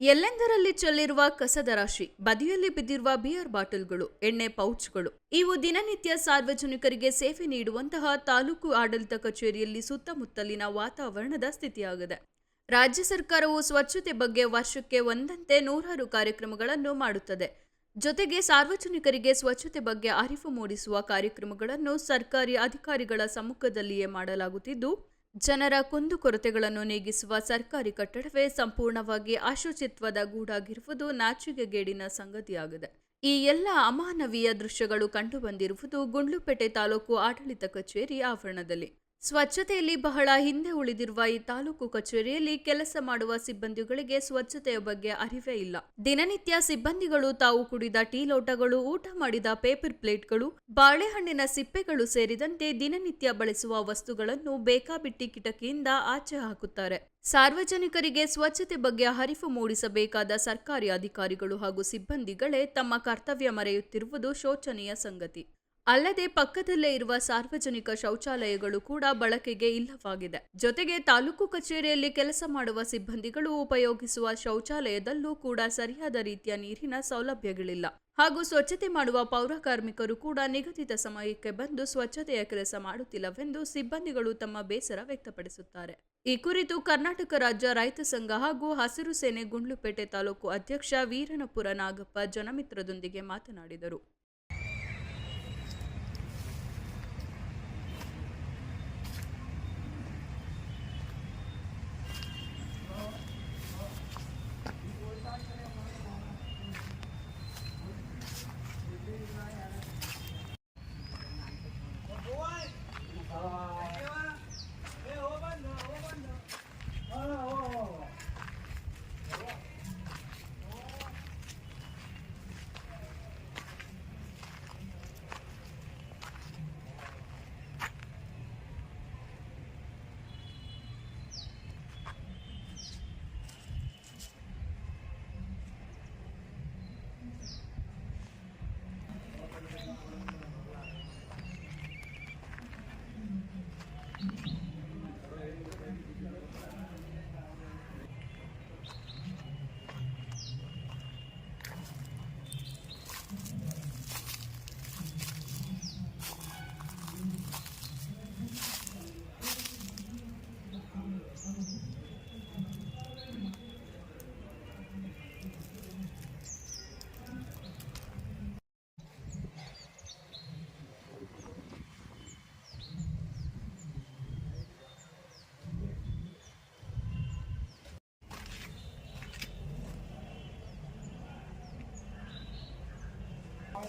ಎಲ್ಲೆಂದರಲ್ಲಿ ಚೆಲ್ಲಿರುವ ಕಸದ ರಾಶಿ? ಬದಿಯಲ್ಲಿ ಬಿದ್ದಿರುವ ಬಿಯರ್ ಬಾಟಲ್ಗಳು, ಎಣ್ಣೆ ಪೌಚ್ಗಳು. ಇವು ದಿನನಿತ್ಯ ಸಾರ್ವಜನಿಕರಿಗೆ ಸೇವೆ ನೀಡುವಂತಹ ತಾಲೂಕು ಆಡಳಿತ ಕಚೇರಿಯಲ್ಲಿ ಸುತ್ತಮುತ್ತಲಿನ ವಾತಾವರಣದ ಸ್ಥಿತಿಯಾಗಿದೆ. ರಾಜ್ಯ ಸರ್ಕಾರವು ಸ್ವಚ್ಛತೆ ಬಗ್ಗೆ ವರ್ಷಕ್ಕೆ ಒಂದಂತೆ ನೂರಾರು ಕಾರ್ಯಕ್ರಮಗಳನ್ನು ಮಾಡುತ್ತದೆ. ಜೊತೆಗೆ ಸಾರ್ವಜನಿಕರಿಗೆ ಸ್ವಚ್ಛತೆ ಬಗ್ಗೆ ಅರಿವು ಮೂಡಿಸುವ ಕಾರ್ಯಕ್ರಮಗಳನ್ನು ಸರ್ಕಾರಿ ಅಧಿಕಾರಿಗಳ ಸಮ್ಮುಖದಲ್ಲಿಯೇ ಮಾಡಲಾಗುತ್ತಿದ್ದು ಜನರ ಕುಂದುಕೊರತೆಗಳನ್ನು ನೀಗಿಸುವ ಸರ್ಕಾರಿ ಕಟ್ಟಡವೇ ಸಂಪೂರ್ಣವಾಗಿ ಅಶುಚಿತ್ವದ ಗೂಡಾಗಿರುವುದು ನಾಚಿಕೆಗೇಡಿನ ಸಂಗತಿಯಾಗಿದೆ. ಈ ಎಲ್ಲ ಅಮಾನವೀಯ ದೃಶ್ಯಗಳು ಕಂಡುಬಂದಿರುವುದು ಗುಂಡ್ಲುಪೇಟೆ ತಾಲೂಕು ಆಡಳಿತ ಕಚೇರಿ ಆವರಣದಲ್ಲಿ. ಸ್ವಚ್ಛತೆಯಲ್ಲಿ ಬಹಳ ಹಿಂದೆ ಉಳಿದಿರುವ ಈ ತಾಲೂಕು ಕಚೇರಿಯಲ್ಲಿ ಕೆಲಸ ಮಾಡುವ ಸಿಬ್ಬಂದಿಗಳಿಗೆ ಸ್ವಚ್ಛತೆಯ ಬಗ್ಗೆ ಅರಿವೇ ಇಲ್ಲ. ದಿನನಿತ್ಯ ಸಿಬ್ಬಂದಿಗಳು ತಾವು ಕುಡಿದ ಟೀ ಲೋಟಗಳು, ಊಟ ಮಾಡಿದ ಪೇಪರ್ ಪ್ಲೇಟ್ಗಳು, ಬಾಳೆಹಣ್ಣಿನ ಸಿಪ್ಪೆಗಳು ಸೇರಿದಂತೆ ದಿನನಿತ್ಯ ಬಳಸುವ ವಸ್ತುಗಳನ್ನು ಬೇಕಾಬಿಟ್ಟಿ ಕಿಟಕಿಯಿಂದ ಆಚೆ ಹಾಕುತ್ತಾರೆ. ಸಾರ್ವಜನಿಕರಿಗೆ ಸ್ವಚ್ಛತೆ ಬಗ್ಗೆ ಅರಿವು ಮೂಡಿಸಬೇಕಾದ ಸರ್ಕಾರಿ ಅಧಿಕಾರಿಗಳು ಹಾಗೂ ಸಿಬ್ಬಂದಿಗಳೇ ತಮ್ಮ ಕರ್ತವ್ಯ ಮರೆಯುತ್ತಿರುವುದು ಶೋಚನೀಯ ಸಂಗತಿ. ಅಲ್ಲದೆ ಪಕ್ಕದಲ್ಲೇ ಇರುವ ಸಾರ್ವಜನಿಕ ಶೌಚಾಲಯಗಳು ಕೂಡ ಬಳಕೆಗೆ ಇಲ್ಲವಾಗಿದೆ. ಜೊತೆಗೆ ತಾಲೂಕು ಕಚೇರಿಯಲ್ಲಿ ಕೆಲಸ ಮಾಡುವ ಸಿಬ್ಬಂದಿಗಳು ಉಪಯೋಗಿಸುವ ಶೌಚಾಲಯದಲ್ಲೂ ಕೂಡ ಸರಿಯಾದ ರೀತಿಯ ನೀರಿನ ಸೌಲಭ್ಯಗಳಿಲ್ಲ. ಹಾಗೂ ಸ್ವಚ್ಛತೆ ಮಾಡುವ ಪೌರ ಕಾರ್ಮಿಕರು ಕೂಡ ನಿಗದಿತ ಸಮಯಕ್ಕೆ ಬಂದು ಸ್ವಚ್ಛತೆಯ ಕೆಲಸ ಮಾಡುತ್ತಿಲ್ಲವೆಂದು ಸಿಬ್ಬಂದಿಗಳು ತಮ್ಮ ಬೇಸರ ವ್ಯಕ್ತಪಡಿಸುತ್ತಾರೆ. ಈ ಕುರಿತು ಕರ್ನಾಟಕ ರಾಜ್ಯ ರೈತ ಸಂಘ ಹಾಗೂ ಹಸಿರು ಸೇನೆ ಗುಂಡ್ಲುಪೇಟೆ ತಾಲೂಕು ಅಧ್ಯಕ್ಷ ವೀರನಪುರ ನಾಗಪ್ಪ ಜನಮಿತ್ರದೊಂದಿಗೆ ಮಾತನಾಡಿದರು.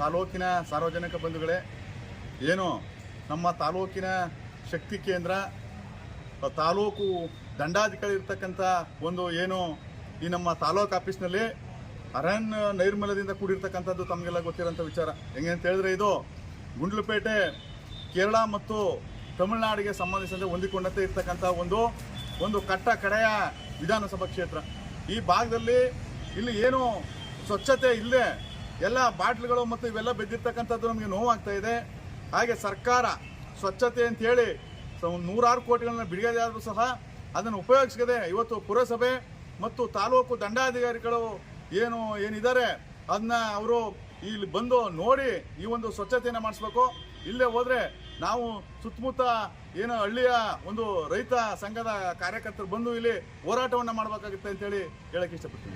ತಾಲೂಕಿನ ಸಾರ್ವಜನಿಕ ಬಂಧುಗಳೇ, ಏನು ನಮ್ಮ ತಾಲೂಕಿನ ಶಕ್ತಿ ಕೇಂದ್ರ, ತಾಲೂಕು ದಂಡಾಧಿಕಾರಿ ಇರ್ತಕ್ಕಂಥ ಒಂದು ಏನು ಈ ನಮ್ಮ ತಾಲೂಕು ಆಫೀಸ್ನಲ್ಲಿ ಅರಣ್ಯ ನೈರ್ಮಲ್ಯದಿಂದ ಕೂಡಿರ್ತಕ್ಕಂಥದ್ದು ತಮಗೆಲ್ಲ ಗೊತ್ತಿರೋಂಥ ವಿಚಾರ. ಹೆಂಗೆ ಅಂತ ಹೇಳಿದ್ರೆ ಇದು ಗುಂಡ್ಲುಪೇಟೆ, ಕೇರಳ ಮತ್ತು ತಮಿಳುನಾಡಿಗೆ ಸಂಬಂಧಿಸಿದಂತೆ ಹೊಂದಿಕೊಂಡಂತೆ ಇರ್ತಕ್ಕಂಥ ಒಂದು ಒಂದು ಕಟ್ಟ ಕಡೆಯ ವಿಧಾನಸಭಾ ಕ್ಷೇತ್ರ. ಈ ಭಾಗದಲ್ಲಿ ಇಲ್ಲಿ ಏನು ಸ್ವಚ್ಛತೆ ಇಲ್ಲದೆ ಎಲ್ಲ ಬಾಟ್ಲುಗಳು ಮತ್ತು ಇವೆಲ್ಲ ಬಿದ್ದಿರ್ತಕ್ಕಂಥದ್ದು ನಮಗೆ ನೋವಾಗ್ತಾ ಇದೆ. ಹಾಗೆ ಸರ್ಕಾರ ಸ್ವಚ್ಛತೆ ಅಂತ ಹೇಳಿ ನೂರಾರು ಕೋಟಿಗಳನ್ನ ಬಿಡುಗಡೆಯಾದರೂ ಸಹ ಅದನ್ನು ಉಪಯೋಗಿಸದೆ ಇವತ್ತು ಪುರಸಭೆ ಮತ್ತು ತಾಲೂಕು ದಂಡಾಧಿಕಾರಿಗಳು ಏನು ಏನಿದ್ದಾರೆ ಅದನ್ನ ಅವರು ಇಲ್ಲಿ ಬಂದು ನೋಡಿ ಈ ಒಂದು ಸ್ವಚ್ಛತೆಯನ್ನು ಮಾಡಿಸ್ಬೇಕು. ಇಲ್ಲೇ ಹೋದರೆ ನಾವು ಸುತ್ತಮುತ್ತ ಏನು ಹಳ್ಳಿಯ ಒಂದು ರೈತ ಸಂಘದ ಕಾರ್ಯಕರ್ತರು ಬಂದು ಇಲ್ಲಿ ಹೋರಾಟವನ್ನು ಮಾಡಬೇಕಾಗುತ್ತೆ ಅಂತೇಳಿ ಹೇಳಕ್ಕೆ ಇಷ್ಟಪಡ್ತೀನಿ.